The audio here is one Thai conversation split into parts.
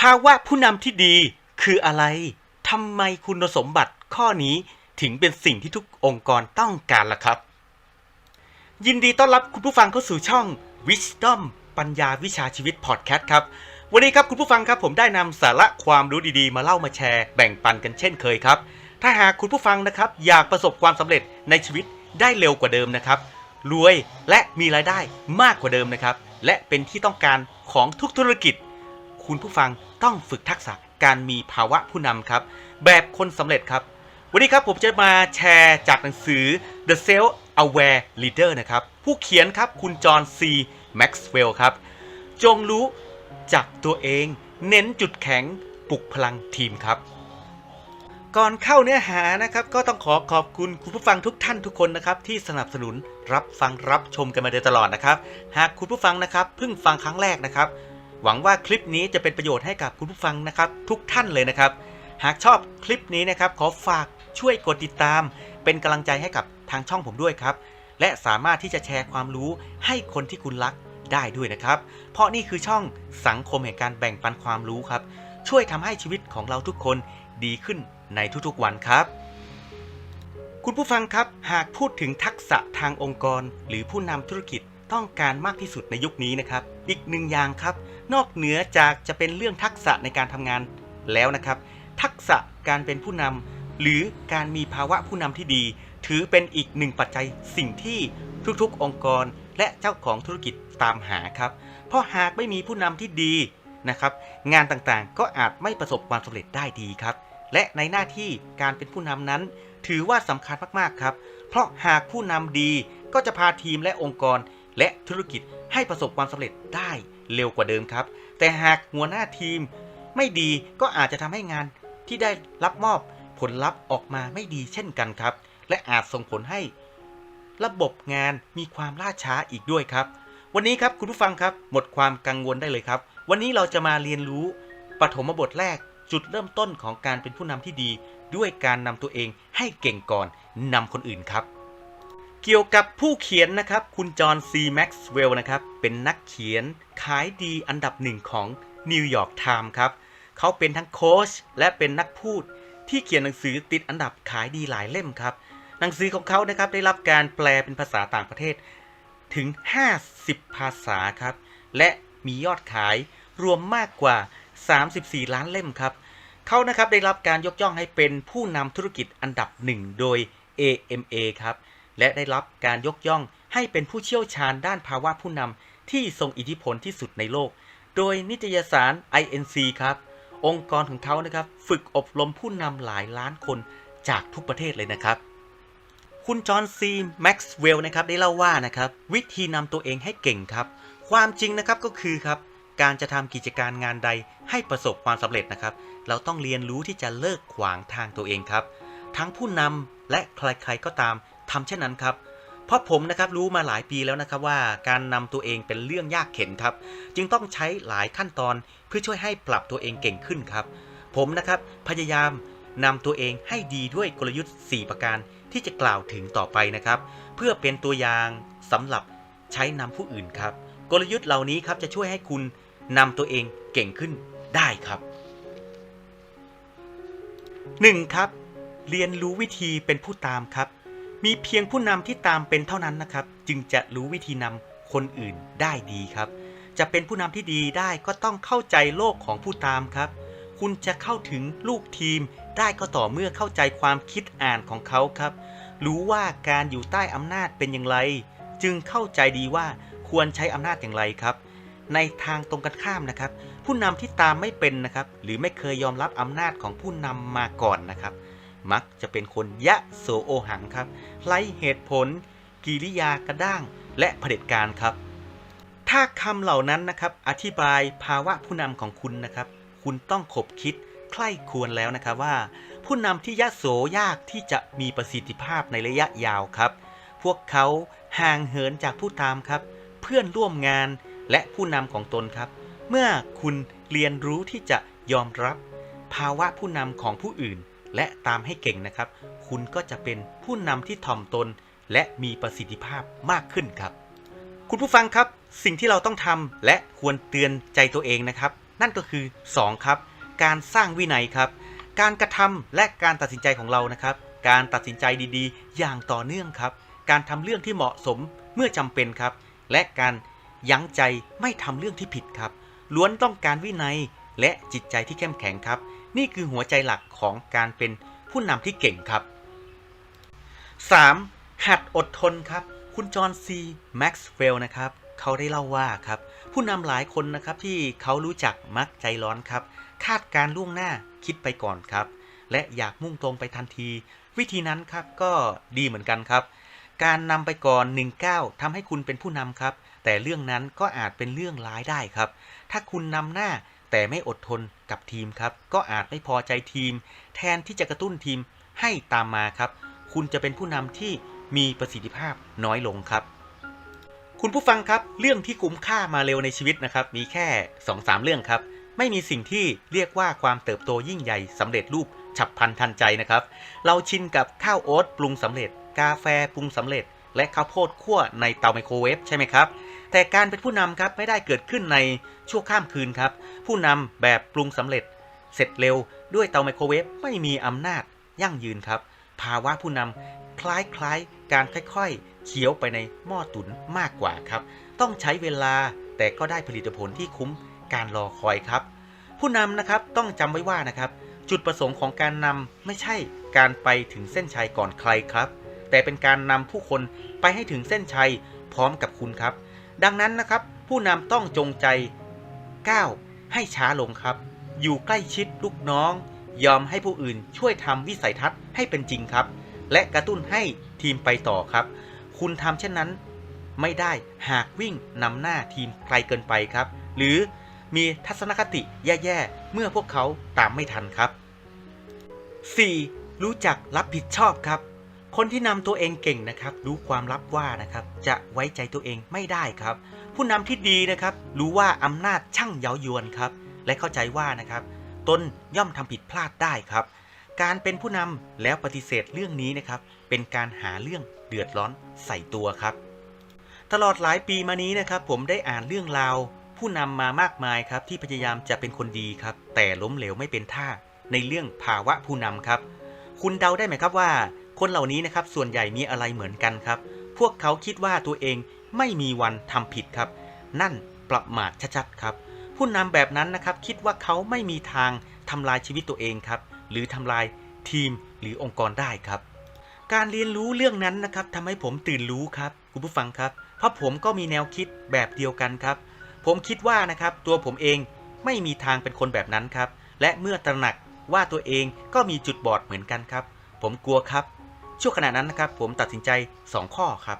ภาวะผู้นำที่ดีคืออะไร ทำไมคุณสมบัติข้อนี้ถึงเป็นสิ่งที่ทุกองค์กรต้องการล่ะครับ ยินดีต้อนรับคุณผู้ฟังเข้าสู่ช่อง Wisdom ปัญญาวิชาชีวิตพอดแคสต์ครับ วันนี้ครับคุณผู้ฟังครับผมได้นำสาระความรู้ดีๆ มาเล่ามาแชร์แบ่งปันกันเช่นเคยครับ ถ้าหากคุณผู้ฟังนะครับอยากประสบความสำเร็จในชีวิตได้เร็วกว่าเดิมนะครับรวยและมีรายได้มากกว่าเดิมนะครับ และเป็นที่ต้องการของทุกธุรกิจ คุณผู้ฟังต้องฝึกทักษะการมีภาวะผู้นำครับ แบบคนสำเร็จครับ วันนี้ครับผมจะมาแชร์จากหนังสือ The Self Aware Leader นะครับ ผู้เขียนครับคุณจอห์นซีแม็กซ์เวลล์ครับ จงรู้จักตัวเอง เน้นจุดแข็งปลุกพลังทีมครับ ก่อนเข้าเนื้อหานะครับ ก็ต้องขอขอบคุณคุณผู้ฟังทุกท่านทุกคนนะครับ ที่สนับสนุนรับฟังรับชมกันมาโดยตลอดนะครับ หากคุณผู้ฟังนะครับเพิ่งฟังครั้งแรกนะครับ หวังว่าคลิปนี้จะเป็นประโยชน์ให้กับคุณผู้ฟังนะครับ ทุกท่านเลยนะครับ หากชอบคลิปนี้นะครับ ขอฝากช่วยกดติดตาม เป็นกำลังใจให้กับทางช่องผมด้วยครับ และสามารถที่จะแชร์ความรู้ให้คนที่คุณรักได้ด้วยนะครับ เพราะนี่คือช่องสังคมแห่งการแบ่งปันความรู้ครับ ช่วยทำให้ชีวิตของเราทุกคนดีขึ้นในทุกๆวันครับ คุณผู้ฟังครับ หากพูดถึงทักษะทางองค์กร หรือผู้นำธุรกิจต้องการมากที่สุดในยุคนี้นะครับ อีกหนึ่งอย่างครับ นอกเหนือจากจะเป็นเรื่องทักษะในการทำงานแล้วนะครับ ทักษะการเป็นผู้นำหรือการมีภาวะผู้นำที่ดี ถือเป็นอีกหนึ่งปัจจัยสิ่งที่ทุกๆ องค์กรและเจ้าของธุรกิจตามหาครับ เพราะหากไม่มีผู้นำที่ดีนะครับ งานต่างๆก็อาจไม่ประสบความสำเร็จได้ดีครับ และในหน้าที่การเป็นผู้นำนั้น ถือว่าสำคัญมากๆครับ เพราะหากผู้นำดีก็จะพาทีมและองค์กรและธุรกิจให้ประสบความสำเร็จได้ เร็วกว่าเดิมครับ แต่หากหัวหน้าทีมไม่ดีก็อาจจะทำให้งานที่ได้รับมอบผลลัพธ์ออกมาไม่ดีเช่นกันครับ และอาจส่งผลให้ ระบบงานมีความล่าช้าอีกด้วยครับ วันนี้ครับคุณผู้ฟังครับ หมดความกังวลได้เลยครับ วันนี้เราจะมาเรียนรู้ปฐมบทแรกจุดเริ่มต้นของการเป็นผู้นำที่ดี ด้วยการนำตัวเองให้เก่งก่อนนำคนอื่นครับ เกี่ยวกับผู้เขียนนะครับ คุณจอห์นซีแม็กซ์เวลล์นะครับ เป็นนักเขียนขายดีอันดับหนึ่งของนิวยอร์กไทม์ครับ เขาเป็นทั้งโค้ชและเป็นนักพูดที่เขียนหนังสือติดอันดับขายดีหลายเล่มครับ หนังสือของเขานะครับได้รับการแปลเป็นภาษาต่างประเทศถึง 50 ภาษาครับ และมียอดขายรวมมากกว่า 34 ล้านเล่มครับ เขานะครับได้รับการยกย่องให้เป็นผู้นำธุรกิจอันดับหนึ่งโดย AMA ครับ และได้รับการยกย่องให้เป็นผู้เชี่ยวชาญด้านภาวะผู้นำที่ทรงอิทธิพลที่สุดในโลก โดยนิตยสาร INC ครับ องค์กรของเขานะครับ ฝึกอบรมผู้นำหลายล้านคนจากทุกประเทศเลยนะครับ คุณจอห์นซีแม็กซ์เวลล์นะครับได้เล่าว่านะครับวิธีนำตัวเองให้เก่งครับ ความจริงนะครับก็คือครับการจะทำกิจการงานใดให้ประสบความสำเร็จนะครับ เราต้องเรียนรู้ที่จะเลิกขวางทางตัวเองครับ ทั้งผู้นำและใครๆก็ตาม ทำเช่นนั้นครับเพราะผมนะครับรู้มาหลายปีแล้วนะครับว่าการนำตัวเองเป็นเรื่องยากเข็นครับ จึงต้องใช้หลายขั้นตอนเพื่อช่วยให้ปรับตัวเองเก่งขึ้นครับ ผมนะครับพยายามนำตัวเองให้ดีด้วยกลยุทธ์ 4 ประการที่จะกล่าวถึงต่อไปนะครับ เพื่อเป็นตัวอย่างสำหรับใช้นำผู้อื่นครับ กลยุทธ์เหล่านี้ครับจะช่วยให้คุณนำตัวเองเก่งขึ้นได้ครับ 1. ครับ เรียนรู้วิธีเป็นผู้ตามครับ มีเพียงผู้นำที่ตามเป็นเท่านั้นนะครับ จึงจะรู้วิธีนำคนอื่นได้ดีครับ จะเป็นผู้นำที่ดีได้ก็ต้องเข้าใจโลกของผู้ตามครับ คุณจะเข้าถึงลูกทีมได้ก็ต่อเมื่อเข้าใจความคิดอ่านของเขาครับ รู้ว่าการอยู่ใต้อำนาจเป็นอย่างไร จึงเข้าใจดีว่าควรใช้อำนาจอย่างไรครับ ในทางตรงกันข้ามนะครับ ผู้นำที่ตามไม่เป็นนะครับ หรือไม่เคยยอมรับอำนาจของผู้นำมาก่อนนะครับ มักจะเป็นคนยะโสโอหังครับไร้เหตุผล กิริยากระด้าง และเผด็จการครับ ถ้าคำเหล่านั้นนะครับ อธิบายภาวะผู้นำของคุณนะครับ คุณต้องขบคิดใคร่ควรแล้วนะครับว่า ผู้นำที่ยะโสยากที่จะมีประสิทธิภาพในระยะยาวครับ พวกเขาห่างเหินจากผู้ตามครับ เพื่อนร่วมงานและผู้นำของตนครับ เมื่อคุณเรียนรู้ที่จะยอมรับ ภาวะผู้นำของผู้อื่น และตามให้เก่งนะครับ คุณก็จะเป็นผู้นำที่ถ่อมตน และมีประสิทธิภาพมากขึ้นครับ คุณผู้ฟังครับ สิ่งที่เราต้องทำและควรเตือนใจตัวเองนะครับ นั่นก็คือ 2 ครับ การสร้างวินัยครับ การกระทำและการตัดสินใจของเรานะครับ การตัดสินใจดีๆ อย่างต่อเนื่องครับ การทำเรื่องที่เหมาะสมเมื่อจำเป็นครับ และการยั้งใจไม่ทำเรื่องที่ผิดครับล้วนต้องการวินัยและจิตใจที่เข้มแข็งครับ นี่คือหัวใจหลักของการเป็นผู้นำที่เก่งครับ 3. หัดอดทนครับ คุณจอห์นซีแม็กซ์เวลนะครับเขาได้เล่าว่าครับผู้นำหลายคนนะครับที่เขารู้จักมักใจร้อนครับ คาดการล่วงหน้าคิดไปก่อนครับ และอยากมุ่งตรงไปทันที วิธีนั้นครับก็ดีเหมือนกันครับ การนำไปก่อน1ก้าวทำให้คุณเป็นผู้นำครับ แต่เรื่องนั้นก็อาจเป็นเรื่องร้ายได้ครับ ถ้าคุณนำหน้า แต่ไม่อดทนกับทีมครับ ก็อาจไม่พอใจทีม แทนที่จะกระตุ้นทีมให้ตามมาครับ คุณจะเป็นผู้นำที่มีประสิทธิภาพน้อยลงครับ คุณผู้ฟังครับ เรื่องที่คุ้มค่ามาเร็วในชีวิตนะครับ มีแค่2-3เรื่องครับ ไม่มีสิ่งที่เรียกว่าความเติบโตยิ่งใหญ่สำเร็จรูปฉับพลันทันใจนะครับ เราชินกับข้าวโอ๊ตปรุงสำเร็จ กาแฟปรุงสำเร็จ และข้าวโพดคั่วในเตาไมโครเวฟใช่ไหมครับ แต่การเป็นผู้นำครับไม่ได้เกิดขึ้นในชั่วข้ามคืนครับ ผู้นำแบบปรุงสำเร็จ เสร็จเร็วด้วยเตาไมโครเวฟไม่มีอำนาจยั่งยืนครับ ภาวะผู้นำคล้ายๆ การค่อยๆเคี้ยวไปในหม้อตุ๋นมากกว่าครับ ต้องใช้เวลาแต่ก็ได้ผลิตผลที่คุ้มการรอคอยครับ ผู้นำนะครับต้องจำไว้ว่านะครับ จุดประสงค์ของการนำไม่ใช่การไปถึงเส้นชัยก่อนใครครับ แต่เป็นการนำผู้คนไปให้ถึงเส้นชัยพร้อมกับคุณครับ ดังนั้นนะครับ ผู้นำต้องจงใจก้าวให้ช้าลงครับ อยู่ใกล้ชิดลูกน้อง ยอมให้ผู้อื่นช่วยทำวิสัยทัศน์ให้เป็นจริงครับ และกระตุ้นให้ทีมไปต่อครับ คุณทำเช่นนั้น ไม่ได้หากวิ่งนำหน้าทีมไกลเกินไปครับ หรือมีทัศนคติแย่ๆ เมื่อพวกเขาตามไม่ทันครับ 4. รู้จักรับผิดชอบครับ คนที่นำตัวเองเก่งนะครับ รู้ความลับว่านะครับ จะไว้ใจตัวเองไม่ได้ครับ ผู้นำที่ดีนะครับ รู้ว่าอำนาจช่างเย้ายวนครับ และเข้าใจว่านะครับ ตนย่อมทำผิดพลาดได้ครับ การเป็นผู้นำแล้วปฏิเสธเรื่องนี้นะครับ เป็นการหาเรื่องเดือดร้อนใส่ตัวครับ ตลอดหลายปีมานี้นะครับ ผมได้อ่านเรื่องราว ผู้นำมามากมายครับ ที่พยายามจะเป็นคนดีครับ แต่ล้มเหลวไม่เป็นท่าในเรื่องภาวะผู้นำครับ คุณเดาได้ไหมครับว่า คนเหล่านี้นะครับส่วนใหญ่มีอะไรเหมือนกันครับ พวกเขาคิดว่าตัวเองไม่มีวันทำผิดครับ นั่นประมาทชัดๆครับ ผู้นำแบบนั้นนะครับคิดว่าเขาไม่มีทางทำลายชีวิตตัวเองครับ หรือทำลายทีมหรือองค์กรได้ครับ การเรียนรู้เรื่องนั้นนะครับทำให้ผมตื่นรู้ครับคุณผู้ฟังครับ เพราะผมก็มีแนวคิดแบบเดียวกันครับ ผมคิดว่านะครับตัวผมเองไม่มีทางเป็นคนแบบนั้นครับ และเมื่อตระหนักว่าตัวเองก็มีจุดบอดเหมือนกันครับ ผมกลัวครับ ช่วงขณะนั้นนะครับผมตัดสินใจ 2 ข้อครับ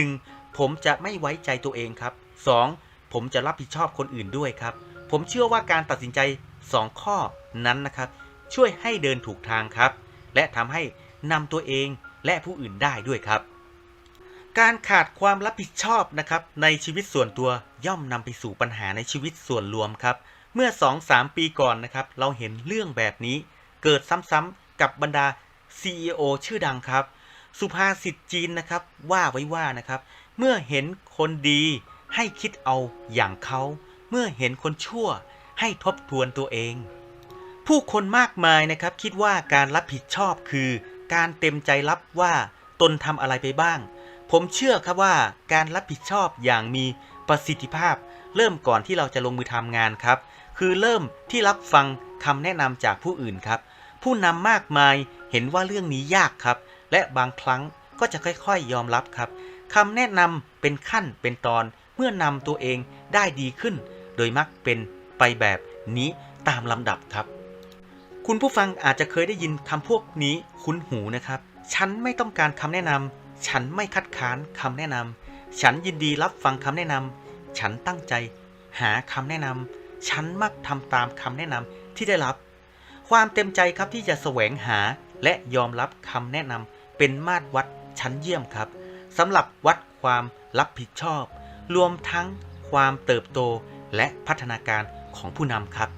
1. ผมจะไม่ไว้ใจตัวเองครับ 2. ผมจะรับผิดชอบคนอื่นด้วยครับ ผมเชื่อว่าการตัดสินใจ 2 ข้อนั้นนะครับ ช่วยให้เดินถูกทางครับ และทำให้นำตัวเองและผู้อื่นได้ด้วยครับ การขาดความรับผิดชอบนะครับในชีวิตส่วนตัวย่อมนำไปสู่ปัญหาในชีวิตส่วนรวมครับ เมื่อ 2-3 ปีก่อนนะครับ เราเห็นเรื่องแบบนี้เกิดซ้ำๆกับบรรดา CEO ชื่อดังครับ สุภาษิตจีนนะครับว่าไว้ว่านะครับ เมื่อเห็นคนดีให้คิดเอาอย่างเขา เมื่อเห็นคนชั่วให้ทบทวนตัวเอง ผู้คนมากมายนะครับคิดว่าการรับผิดชอบคือ การเต็มใจรับว่าตนทำอะไรไปบ้าง ผมเชื่อครับว่าการรับผิดชอบอย่างมีประสิทธิภาพ เริ่มก่อนที่เราจะลงมือทำงานครับ คือเริ่มที่รับฟังคำแนะนำจากผู้อื่นครับ ผู้นำมากมาย เห็นว่าเรื่องนี้ยากครับ และบางครั้งก็จะค่อยๆยอมรับครับคำแนะนำเป็นขั้นเป็นตอนเมื่อนำตัวเองได้ดีขึ้น โดยมักเป็นไปแบบนี้ตามลำดับครับ คุณผู้ฟังอาจจะเคยได้ยินคำพวกนี้คุ้นหูนะครับ ฉันไม่ต้องการคำแนะนำฉันไม่คัดค้านคำแนะนำฉันยินดีรับฟังคำแนะนำฉันตั้งใจ หาคำแนะนำฉันมักทำตามคำแนะนำที่ได้รับ ความเต็มใจครับที่จะแสวงหา และยอมรับคำแนะนำเป็นมาตรวัดชั้นเยี่ยมครับสำหรับวัดความรับผิดชอบ รวมทั้งความเติบโตและพัฒนาการของผู้นำครับ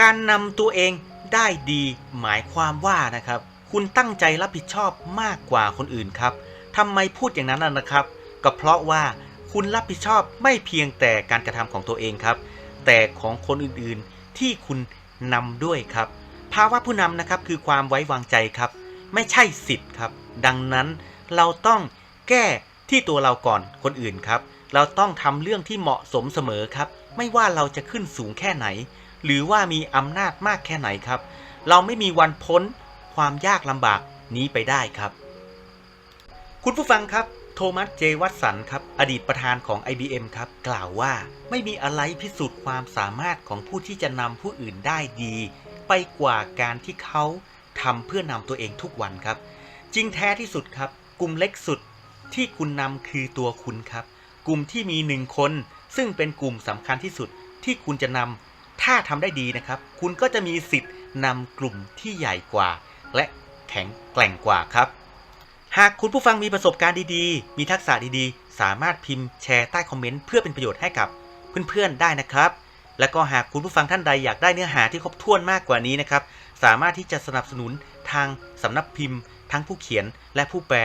การนำตัวเองได้ดีหมายความว่านะครับ คุณตั้งใจรับผิดชอบมากกว่าคนอื่นครับทำไมพูดอย่างนั้นนะครับ ก็เพราะว่าคุณรับผิดชอบไม่เพียงแต่การกระทำของตัวเองครับแแต่ของคนอื่นๆที่คุณนำด้วยครับ ภาวะผู้นำนะครับคือความไว้วางใจครับ ไม่ใช่สิทธิ์ครับ ดังนั้นเราต้องแก้ที่ตัวเราก่อนคนอื่นครับ เราต้องทำเรื่องที่เหมาะสมเสมอครับ ไม่ว่าเราจะขึ้นสูงแค่ไหน หรือว่ามีอำนาจมากแค่ไหนครับ เราไม่มีวันพ้นความยากลำบากนี้ไปได้ครับ คุณผู้ฟังครับโทมัส เจ วัตสัน ครับ อดีตประธานของ IBM ครับ กล่าวว่า ไม่มีอะไรพิสูจน์ความสามารถของผู้ที่จะนำผู้อื่นได้ดี ไปกว่าการที่เขาทำเพื่อนำตัวเองทุกวันครับ จริงแท้ที่สุดครับ กลุ่มเล็กสุดที่คุณนำคือตัวคุณครับ กลุ่มที่มีหนึ่งคน ซึ่งเป็นกลุ่มสำคัญที่สุดที่คุณจะนำถ้าทำได้ดีนะครับ คุณก็จะมีสิทธิ์นำกลุ่มที่ใหญ่กว่า และแข็งแกร่งกว่าครับ หากคุณผู้ฟังมีประสบการณ์ดีๆ มีทักษะดีๆ สามารถพิมพ์แชร์ใต้คอมเมนต์เพื่อเป็นประโยชน์ให้กับเพื่อนๆได้นะครับ แล้วก็หากคุณผู้ฟังท่านใดอยากได้เนื้อหาที่ครบถ้วนมากกว่านี้นะครับ สามารถที่จะสนับสนุนทางสำนักพิมพ์ ทั้งผู้เขียนและผู้แปล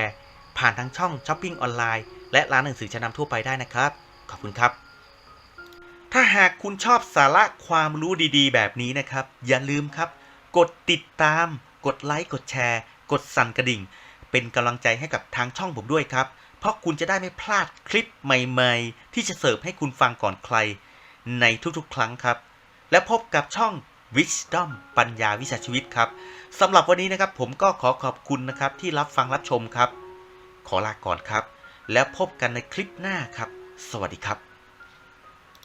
ผ่านทางช่องช้อปปิ้งออนไลน์และร้านหนังสือชั้นนำทั่วไปได้นะครับ ขอบคุณครับ ถ้าหากคุณชอบสาระความรู้ดีๆ แบบนี้นะครับ อย่าลืมครับ กดติดตาม กดไลค์กดแชร์ กดสั่นกระดิ่ง เป็นกำลังใจให้กับทางช่องผมด้วยครับ เพราะคุณจะได้ไม่พลาดคลิปใหม่ ๆ ที่จะเสิร์ฟให้คุณฟังก่อนใคร ในทุกๆ ครั้งครับ และพบกับช่อง Wisdom ปัญญาวิชาชีวิตครับสำหรับวันนี้นะครับผมก็ขอขอบคุณนะครับที่รับฟังรับชมครับ ขอลาก่อนครับ แล้วพบกันในคลิปหน้าครับ สวัสดีครับ